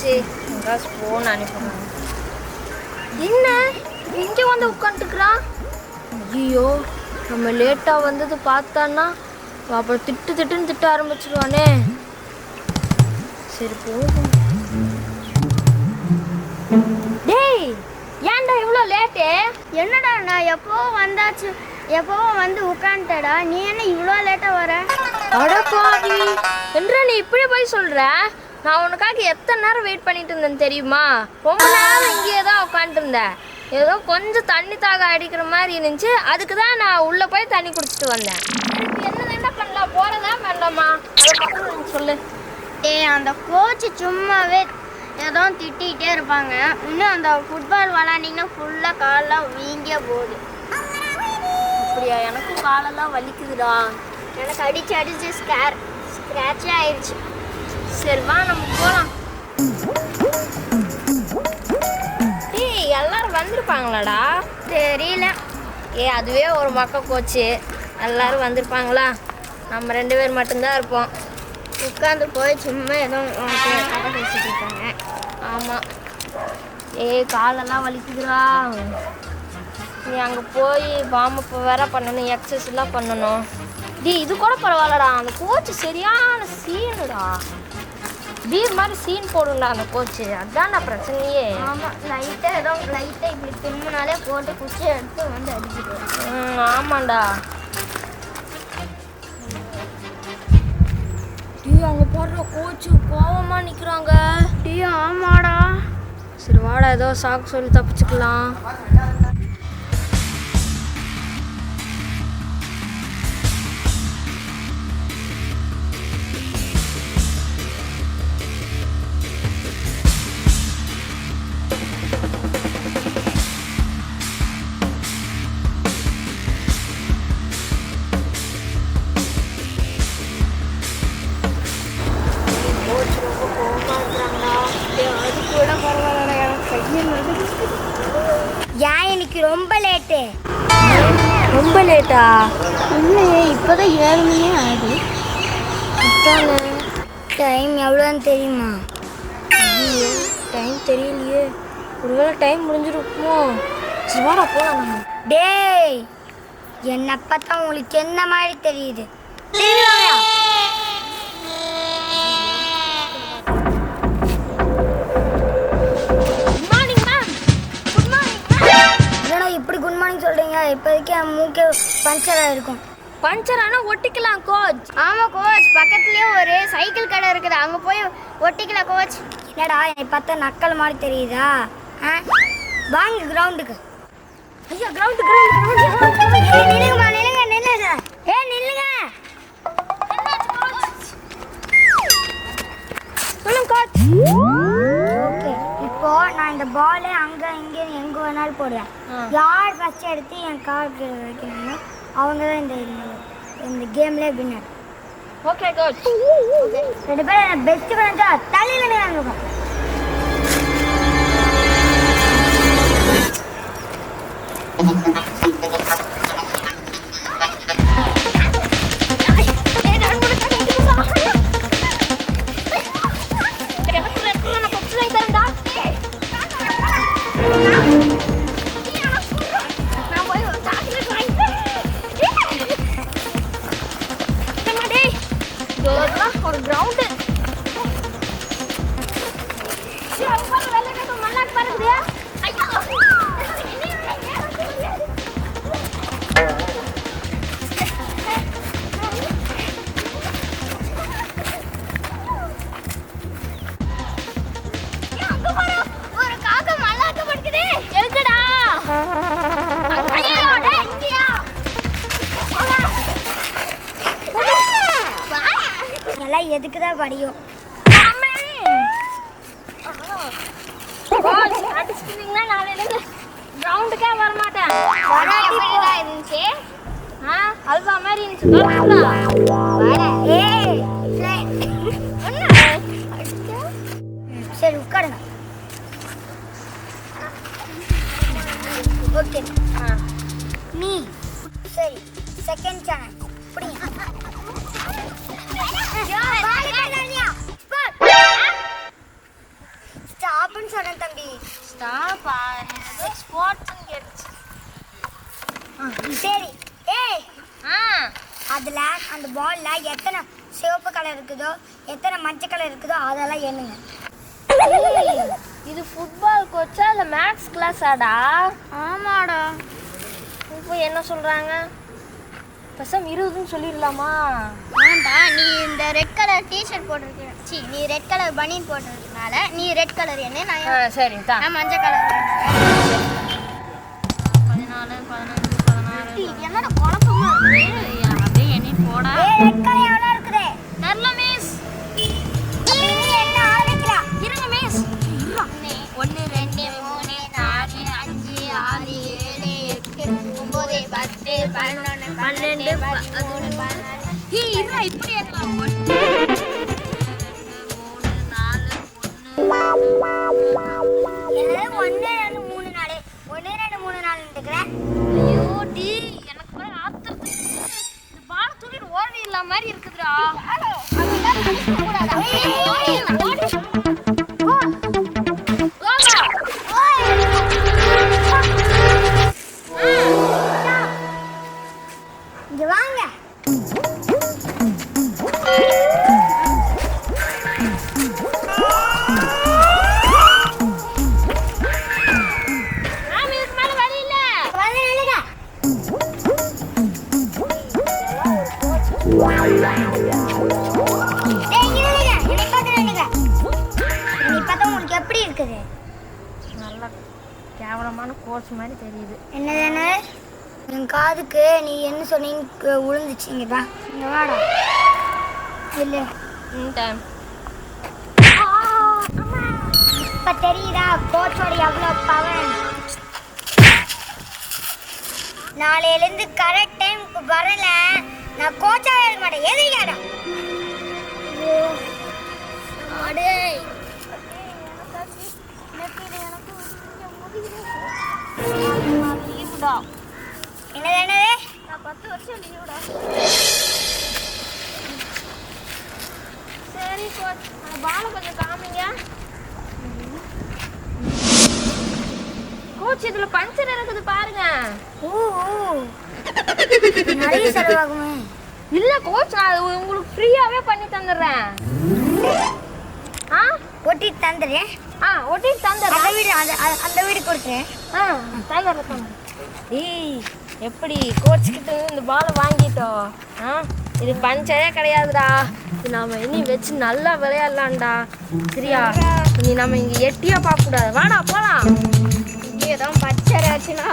ஆச்சு எங்காச்சும் ஃபோன் அனுப்புறாங்க என்ன? இங்கே வந்து உட்காந்துக்கிறான் ஐயோ நம்ம லேட்டாக வந்தது பார்த்தான்னா அப்புறம் திட்டு திட்டுன்னு திட்ட ஆரம்பிச்சிருவானே. சரி போகும் டேய் ஏன்டா இவ்வளோ லேட்டு என்னடா நான் எப்போவும் வந்தாச்சு? எப்போவும் வந்து உட்காந்துட்டடா? நீ என்ன இவ்வளோ லேட்டாக வர? அடப்பாவி. என்றா நீ இப்படி போய் சொல்ற? நான் உனக்காக எத்தனை நேரம் வெயிட் பண்ணிட்டு இருந்தேன் தெரியுமா? ரொம்ப நேரம் இங்கேயே தான் உட்காந்துருந்தேன் ஏதோ கொஞ்சம் தண்ணி தாக அடிக்கிற மாதிரி இருந்துச்சு. அதுக்கு தான் நான் உள்ளே போய் தண்ணி குடிச்சிட்டு வந்தேன். என்ன என்ன பண்ணலாம்? போகிறதா வேண்டாமா? அதை சொல்லு. ஏய் அந்த கோச் சும்மாவே ஏதோ திட்டிகிட்டே இருப்பாங்க. இன்னும் அந்த ஃபுட்பால் விளாண்டிங்கன்னா ஃபுல்லாக காலெலாம் வீங்கியே போகுது. அப்படியா? எனக்கும் காலெல்லாம் வலிக்குதுடா. எனக்கு அடிச்சு அடிச்சு ஸ்கேர் ஸ்க்ராட்சே ஆயிடுச்சு சரி வா நம்ம போகலாம் எல்லாரும் வந்திருப்பாங்களாடா? தெரியல. ஏ அதுவே ஒரு மக்க போச்சு. எல்லாரும் வந்திருப்பாங்களா? நம்ம ரெண்டு பேர் மட்டும்தான் இருப்போம். உட்காந்து போய் சும்மா ஏதோ கதை பேசிட்டு இருக்காங்க. ஆமாம் ஏ காலெல்லாம் வலிக்குதுடா. நீ அங்கே போய் வார்ம் வேற பண்ணணும் எக்ஸசைஸ்லாம் பண்ணணும். டி இது கூட பரவாயில்லடா. அந்த கோச்சு சரியான சீனுடா பீர் மாதிரி சீன் போடும்டா அந்த கோச்சு அதான்டா பிரச்சனையே. ஆமாம் லைட்டாக ஏதோ லைட்டாக இப்படி தும்முனாலே போட்டு குச்சி எடுத்து வந்து அடிச்சுட்டு ம் ஆமாண்டா. டீ அங்கே போடுற கோச்சு கோவமாக நிற்கிறாங்க டீ ஆமாடா. சரி வாடா ஏதோ சாக்கு சொல்லி தப்பிச்சுக்கலாம். ரொம்ப லேட்டு. ரொம்ப லேட்டா? இல்லையே இப்போதான் ஏழு மணி ஆகுது. அதானே டைம் எவ்வளோன்னு தெரியுமா? டைம் தெரியலையே. ஒருவேளை டைம் முடிஞ்சிருக்குமோ? சரி வாடா போகலாம் டேய் என்னை பார்த்தா உங்களுக்கு என்ன மாதிரி தெரியுது? சொல்றீங்க? இப்போதைக்கு என் மூக்கே பஞ்சர் ஆயிருக்கும். பஞ்சர் ஆனால் ஒட்டிக்கலாம் கோச் ஆமாம் கோச் பக்கத்துலேயே ஒரு சைக்கிள் கடை இருக்குது. அங்கே போய் ஒட்டிக்கலாம் கோச் என்னடா என்னை பார்த்தா நக்கல் மாதிரி தெரியுதா? ஆ? வாங்க கிரவுண்டுக்கு ஐயா கிரவுண்டு நில்லுங்கம்மா நில்லுங்க நில்லுங்க. ஏ நில்லுங்க. சொல்லுங்க கோச் ஓகே இப்போ நான் இந்த பாலே அங்க இங்க எங்க வேணாலும் போடுவேன். யார் ஃபர்ஸ்ட் எடுத்து என் கார்டு வைக்கிறாங்களோ அவங்க தான் இந்த இந்த கேம்ல வின்னர் ஓகே கோச் ரெண்டு பேரும் பெஸ்ட் ஃப்ரெண்ட்ஸா தலையில நிறாங்க ஒரு கிரவுண்டு ஒரு எதுக்கு தான் படியும் கோச் அடிச்சிட்டீங்கன்னா நாளையில கிரவுண்டுக்கே வர மாட்டேன் இருந்துச்சு. ஆ அல்வா மாதிரி இருந்துச்சு. சரி உட்காருங்க. ஓகே. ஆ. நீ சரி செகண்ட் சேனல் பண்ணேன் தம்பி. ஸ்டாப்பா ஸ்போர்ட்ஸ்னு கேட்டுச்சு. சரி. ஏய் ஆ அதில் அந்த பாலில் எத்தனை சிவப்பு கலர் இருக்குதோ எத்தனை மஞ்சள் கலர் இருக்குதோ அதெல்லாம் எண்ணுங்க. இது ஃபுட்பால் கோச்சா இல்லை மேக்ஸ் கிளாஸாடா ஆமாடா. இப்போ என்ன சொல்கிறாங்க பசம் இருபதுன்னு சொல்லிடலாமா? வேண்டாம் நீ இந்த ரெட் கலர் டிஷர்ட் போட்டிருக்க சி நீ ரெட் கலர் பனியன் போட்டிருக்க போட்டிருக்கனால நீ ரெட் கலர் என்ன நான் சரி தான் நான் மஞ்சள் கலர் பதினாலு பதினஞ்சு பதினாறு. என்னடா குழப்பமா அப்படியே எண்ணி போடா. ஏய் ரெட் கலர் எவ்வளோ இருக்குது? தெரில மிஸ் என்ன இருங்க மிஸ் ஒன்று ரெண்டு மூணு நாலு அஞ்சு ஆறு ஏழு எட்டு ஒம்பது பத்து பதினொன்று பன்னெண்டு பதிமூணு பதினாலு இப்படி எண்ணலாம் இருக்கிறேன் ஐயோ டி எனக்கு பாரு ஆத்திரத்துக்கு இந்த பால தூக்கிட்டு மாதிரி இருக்குதுடா. எப்படி இருக்குது? நல்ல கேவலமான கோர்ஸ் மாதிரி தெரியுது. என்னது என்ன? என் காதுக்கு நீ என்ன சொன்னீங்க விழுந்துச்சு இங்க வா. இங்க வாடா. இல்ல டைம். இப்ப தெரியுதா கோச்சோட எவ்வளவு பவன் நாளையிலேருந்து கரெக்ட் டைமுக்கு வரல. நான் கோச்சாவே இருக்க மாட்டேன் எதிரிக்காடா அடே. என்னது என்னது நான் பத்து வருஷம் லீவுடா. சரி கோச் அந்த பாலை கொஞ்சம் காமிங்க கோச் இதுல பஞ்சர் இருக்குது பாருங்க ஊ. நிறைய செலவாகுமே நான் அது உங்களுக்கு ஃப்ரீயாகவே பண்ணி தந்துடுறேன். ஆ? ஒட்டி தந்துடுறேன். ஆ ஒட்டி தந்துடுறேன். அந்த வீடு அந்த அந்த வீடு கொடுத்துறேன் ஆ தந்துடுறேன் ஏய் எப்படி கோச்சிக்கிட்டு இந்த பாலை வாங்கிட்டோம்? ஆ இது பஞ்சரே கிடையாதுடா. இது நாம இனி வச்சு நல்லா விளையாடலாம்டா. சரியா? இனி நம்ம இங்கே எட்டியாக பார்க்கக்கூடாது. வாடா போகலாம் இங்கே தான் பச்சரை ஆச்சுன்னா